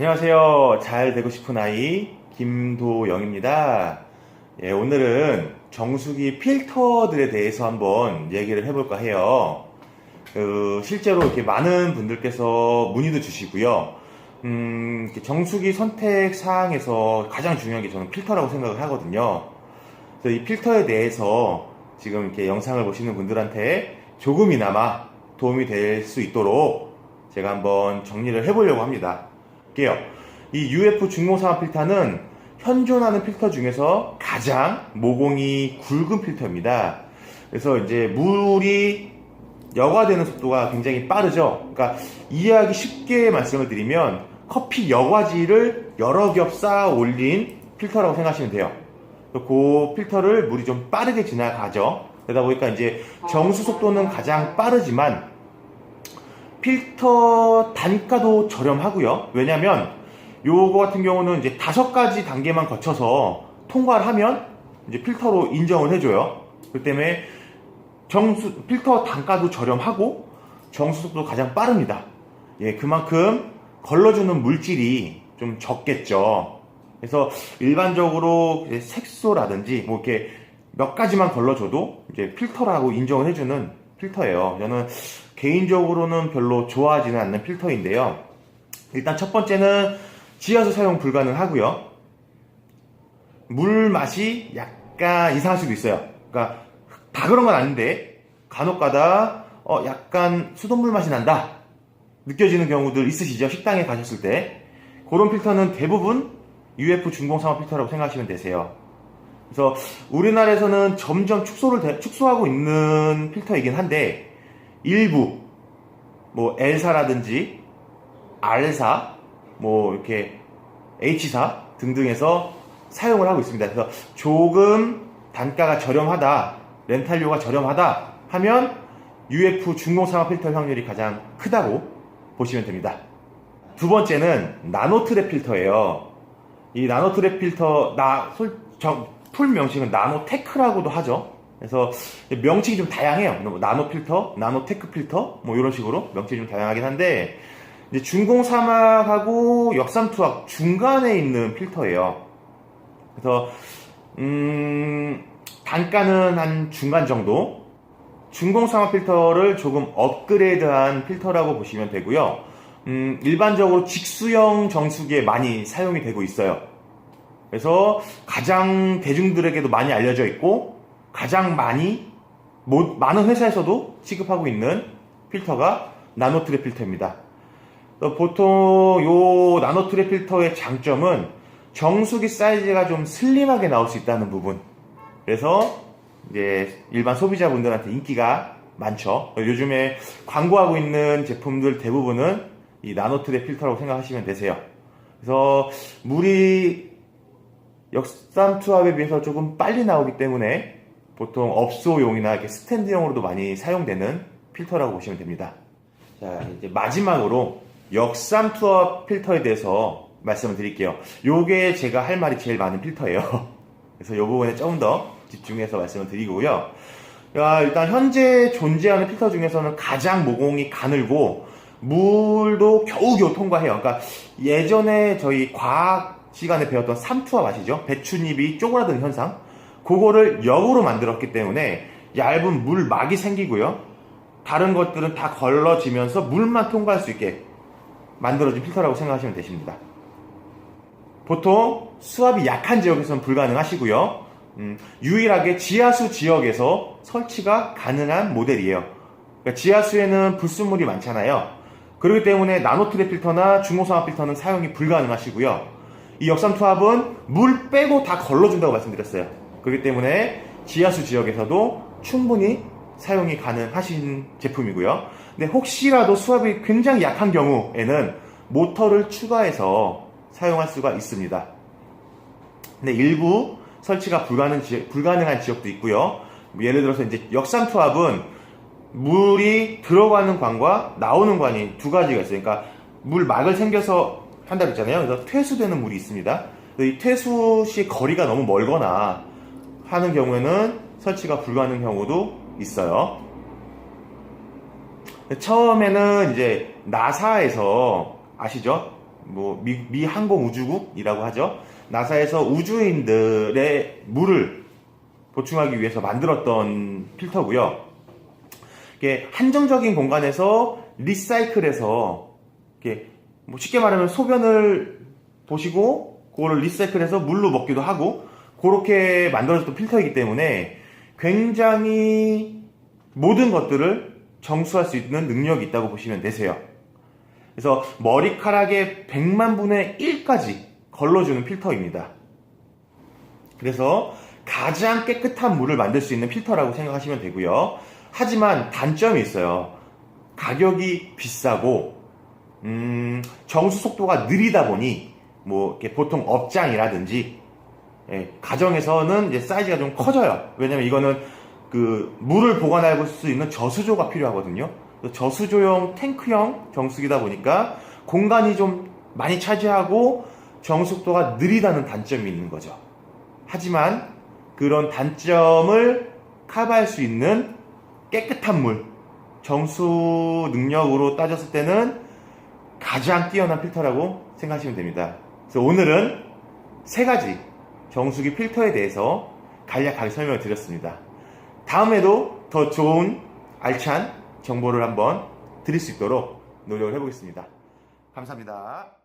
안녕하세요. 잘 되고 싶은 아이 김도영입니다. 예, 오늘은 정수기 필터들에 대해서 한번 얘기를 해볼까 해요. 그, 실제로 이렇게 많은 분들께서 문의도 주시고요. 음, 정수기 선택 사항에서 가장 중요한 게 저는 필터라고 생각을 하거든요. 그래서 이 필터에 대해서 지금 이렇게 영상을 보시는 분들한테 조금이나마 도움이 될 수 있도록 제가 한번 정리를 해보려고 합니다. 게요. 이 UF 중공상압 필터는 현존하는 필터 중에서 가장 모공이 굵은 필터입니다. 그래서 이제 물이 여과되는 속도가 굉장히 빠르죠. 그러니까 이해하기 쉽게 말씀을 드리면 커피 여과지를 여러 겹 쌓아 올린 필터라고 생각하시면 돼요. 그 필터를 물이 좀 빠르게 지나가죠. 그러다 보니까 이제 정수 속도는 가장 빠르지만 필터 단가도 저렴하고요. 왜냐면 요거 같은 경우는 이제 다섯 가지 단계만 거쳐서 통과를 하면 이제 필터로 인정을 해줘요. 그 때문에 정수 필터 단가도 저렴하고 정수 속도 가장 빠릅니다. 예, 그만큼 걸러주는 물질이 좀 적겠죠. 그래서 일반적으로 색소라든지 뭐 이렇게 몇 가지만 걸러줘도 이제 필터라고 인정을 해주는 필터예요. 저는 개인적으로는 별로 좋아하지는 않는 필터인데요. 일단 첫 번째는 지하수 사용 불가능하고요. 물 맛이 약간 이상할 수도 있어요. 그러니까 다 그런 건 아닌데 간혹가다 어, 약간 수돗물 맛이 난다 느껴지는 경우들 있으시죠? 식당에 가셨을 때 그런 필터는 대부분 UF 중공상업 필터라고 생각하시면 되세요. 그래서 우리나라에서는 점점 축소를 대- 축소하고 있는 필터이긴 한데 일부 뭐 L사라든지 R사 뭐 이렇게 H사 등등에서 사용을 하고 있습니다. 그래서 조금 단가가 저렴하다, 렌탈료가 저렴하다 하면 UF 중공 상업 필터 확률이 가장 크다고 보시면 됩니다. 두 번째는 나노 트랩 필터예요. 이 나노 트랩 필터 나 솔- 정- 풀 명칭은 나노테크라고도 하죠. 그래서 명칭이 좀 다양해요. 뭐 나노 필터, 나노 테크 필터 뭐 이런 식으로 명칭이 좀 다양하긴 한데 이제 중공 사막하고 역삼 투학 중간에 있는 필터예요. 그래서 음, 단가는 한 중간 정도. 중공 사막 필터를 조금 업그레이드한 필터라고 보시면 되고요. 음, 일반적으로 직수형 정수기에 많이 사용이 되고 있어요. 그래서 가장 대중들에게도 많이 알려져 있고 가장 많이 모- 많은 회사에서도 취급하고 있는 필터가 나노 트랩 필터입니다. 어, 보통 요 나노 트랩 필터의 장점은 정수기 사이즈가 좀 슬림하게 나올 수 있다는 부분. 그래서 이제 일반 소비자분들한테 인기가 많죠. 요즘에 광고하고 있는 제품들 대부분은 이 나노 트랩 필터라고 생각하시면 되세요. 그래서 물이 역삼 투합에 비해서 조금 빨리 나오기 때문에 보통 업소용이나 이렇게 스탠드용으로도 많이 사용되는 필터라고 보시면 됩니다. 자, 이제 마지막으로 역삼 투합 필터에 대해서 말씀을 드릴게요. 요게 제가 할 말이 제일 많은 필터예요. 그래서 요 부분에 조금 더 집중해서 말씀을 드리고요. 야, 일단 현재 존재하는 필터 중에서는 가장 모공이 가늘고 물도 겨우겨우 통과해요. 그러니까 예전에 저희 과학 시간에 배웠던 삼투압 아시죠? 배춧잎이 쪼그라드는 현상. 그거를 역으로 만들었기 때문에 얇은 물막이 생기고요. 다른 것들은 다 걸러지면서 물만 통과할 수 있게 만들어진 필터라고 생각하시면 되십니다. 보통 수압이 약한 지역에서는 불가능하시고요. 음, 유일하게 지하수 지역에서 설치가 가능한 모델이에요. 그러니까 지하수에는 불순물이 많잖아요. 그렇기 때문에 나노트랩 필터나 중호상압 필터는 사용이 불가능하시고요. 이 역삼투압은 물 빼고 다 걸러준다고 말씀드렸어요. 그렇기 때문에 지하수 지역에서도 충분히 사용이 가능하신 제품이고요. 근데 혹시라도 수압이 굉장히 약한 경우에는 모터를 추가해서 사용할 수가 있습니다. 근데 일부 설치가 불가능 지, 불가능한 지역도 있고요. 뭐 예를 들어서 이제 역삼투압은 물이 들어가는 관과 나오는 관이 두 가지가 있어요. 그러니까 물 막을 생겨서 한다 그랬잖아요. 그래서 퇴수되는 물이 있습니다. 이 퇴수 시 거리가 너무 멀거나 하는 경우에는 설치가 불가능한 경우도 있어요. 처음에는 이제 나사에서 아시죠? 뭐 미, 미 항공우주국이라고 하죠. 나사에서 우주인들의 물을 보충하기 위해서 만들었던 필터고요. 이게 한정적인 공간에서 리사이클해서 이렇게 뭐 쉽게 말하면 소변을 보시고 그거를 리사이클해서 물로 먹기도 하고 그렇게 만들어졌던 필터이기 때문에 굉장히 모든 것들을 정수할 수 있는 능력이 있다고 보시면 되세요. 그래서 머리카락의 100만 분의 1까지 걸러주는 필터입니다. 그래서 가장 깨끗한 물을 만들 수 있는 필터라고 생각하시면 되고요. 하지만 단점이 있어요. 가격이 비싸고 음, 정수 속도가 느리다 보니 뭐 보통 업장이라든지 예, 가정에서는 이제 사이즈가 좀 커져요. 왜냐면 이거는 그 물을 보관할 수 있는 저수조가 필요하거든요. 그래서 저수조용 탱크형 정수기다 보니까 공간이 좀 많이 차지하고 정수속도가 느리다는 단점이 있는 거죠. 하지만 그런 단점을 커버할 수 있는 깨끗한 물, 정수 능력으로 따졌을 때는 가장 뛰어난 필터라고 생각하시면 됩니다. 그래서 오늘은 세 가지 정수기 필터에 대해서 간략하게 설명을 드렸습니다. 다음에도 더 좋은 알찬 정보를 한번 드릴 수 있도록 노력을 해보겠습니다. 감사합니다.